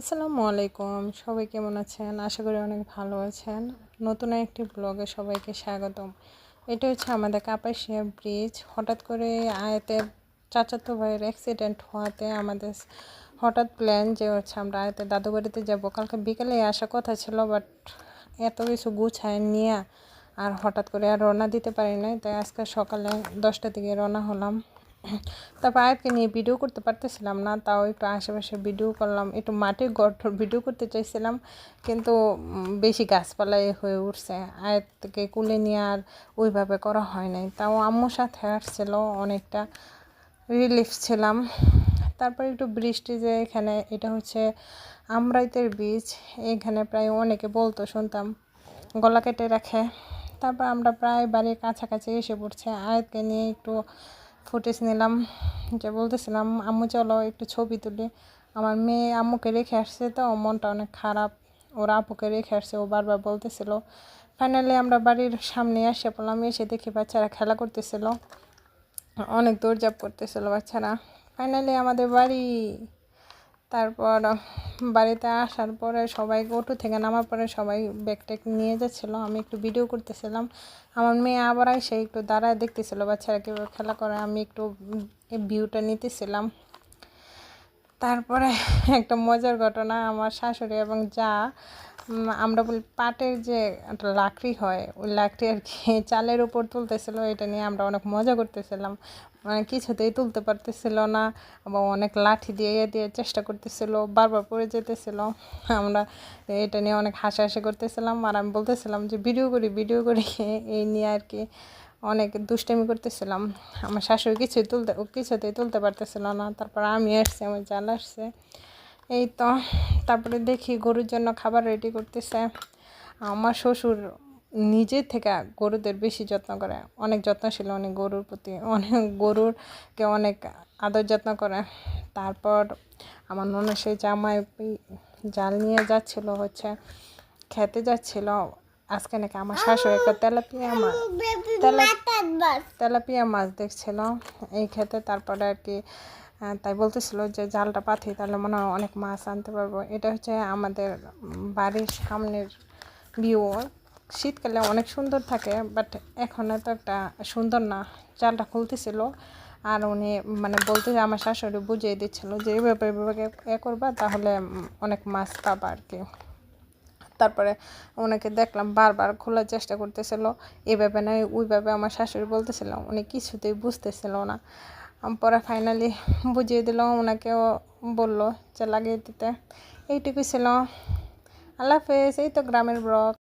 আসসালামু আলাইকুম, সবাই কেমন আছেন? আশা করি অনেক ভালো আছেন। নতুন একটি ব্লগে সবাইকে স্বাগতম। এটা হচ্ছে আমাদের কাপাসিয়া ব্রিজ হঠাৎ করে আয়াতের চাচাতো ভাইয়ের অ্যাক্সিডেন্ট হওয়াতে আমাদের হঠাৎ প্ল্যান যে হচ্ছে আমরা আয়াতের দাদু বাড়িতে যাব। কালকে বিকেলে আসার কথা ছিল বাট এত কিছু গুছায় নিয়ে আর হঠাৎ করে আর রওনা দিতে পারি নাই। তাই আজকে সকালে দশটার দিকে রওনা হলাম। তারপর আয়াতকে নিয়ে ভিডিও করতে পারতেছিলাম না, তাও একটু আশেপাশে ভিডিও করলাম, একটু মাটির গঠর ভিডিও করতে চাইছিলাম, কিন্তু বেশি গাছপালাই হয়ে উঠছে। আয়াতকে কুলে নিয়ে আর ওইভাবে করা হয় নাই। তাও আম্মুর সাথে আসছিল অনেকটা রিলিফ ছিলাম। তারপর একটু বৃষ্টি যে এখানে, এটা হচ্ছে আমরাইতের বীজ। এখানে প্রায় অনেকে বলতো শুনতাম, গলা কেটে রাখে। তারপর আমরা প্রায় বাড়ির কাছাকাছি এসে পড়ছে। আয়াতকে নিয়ে একটু ফুটেজ নিলাম, যে বলতেছিলাম, আম্মু, চলো একটু ছবি তুলি। আমার মেয়ে আম্মুকে রেখে আসছে তো, মনটা অনেক খারাপ। ওরা আপুকে রেখে আসছে, ও বারবার বলতেছিল। ফাইনালি আমরা বাড়ির সামনে এসে পড়লাম, এসে দেখি বাচ্চারা খেলা করতেছিল। অনেক দৌড়জাপ করতেছিল বাচ্চারা। ফাইনালি আমাদের বাড়ি তারপর বাড়িতে আসার পরে সবাই অটো থেকে নামার পরে সবাই ব্যাগ নিয়ে যাচ্ছিল। আমি একটু ভিডিও করতেছিলাম। আমার মেয়ে আবার এসে একটু দাঁড়ায় দেখতেছিল, বাচ্চারা কীভাবে খেলা করে। আমি একটু ভিউটা নিতেছিলাম। তারপরে একটা মজার ঘটনা। আমার শাশুড়ি এবং যা আমরা বলি পাটের যে লাকড়ি হয়, ওই লাকড়ি আর কি চালের উপর তুলতেছিল, এটা নিয়ে আমরা অনেক মজা করতেছিলাম। মানে কিছুতেই তুলতে পারতেছিল না বা অনেক লাঠি দিয়ে ইয়ে দিয়ে চেষ্টা করতেছিল, বারবার পড়ে যেতেছিল। আমরা এটা নিয়ে অনেক হাসাহাসি করতেছিলাম, আর আমি বলতেছিলাম যে, ভিডিও করি ভিডিও করি। এই নিয়ে আর কি অনেক দুষ্টামি করতেছিলাম। আমার শাশুড়ি কিছুই তুলতে কিছুতেই তুলতে পারতেছিল না। তারপর আমি আসছি, আমার জাল আসছে। এই তো তারপরে দেখি গরুর জন্য খাবার রেডি করতেছে। আমার শ্বশুর নিজের থেকে গরুদের বেশি যত্ন করে। অনেক যত্নশীল, অনেক গরুর প্রতি, অনেক গরুরকে অনেক আদর যত্ন করে। তারপর আমার মনে সেই জামাই জাল নিয়ে যাচ্ছিল হচ্ছে, খেতে যাচ্ছিল। আজকে নাকি আমার শাশুড়ি একটা তেলাপিয়া মাছ তেলাপিয়া মাছ দেখছিল। এই খেতে তারপরে আর কি তাই বলতেছিল যে জালটা পাথি তাহলে মনে হয় অনেক মাছ আনতে পারব। এটা হচ্ছে আমাদের বাড়ির সামনের ভিউ শীতকালে অনেক সুন্দর থাকে বাট এখন এত একটা সুন্দর না। জালটা খুলতেছিল আর উনি মানে বলতে যে আমার শাশুড়ি বুঝিয়ে দিচ্ছিল যে এইভাবে এইভাবে এ করবা তাহলে অনেক মাছ পাবা আর কি। তারপরে ওনাকে দেখলাম বারবার খোলার চেষ্টা করতেছিল। এভাবে নয়, ওইভাবে আমার শাশুড়ি বলতেছিল। উনি কিছুতেই বুঝতেছিল না। পরে ফাইনালি বুঝিয়ে দিল ওনাকেও বলল যে লাগিয়ে দিতে। এইটুকুই ছিল। আল্লাহ হাফেজ, এই তো গ্রামের ব্লগ।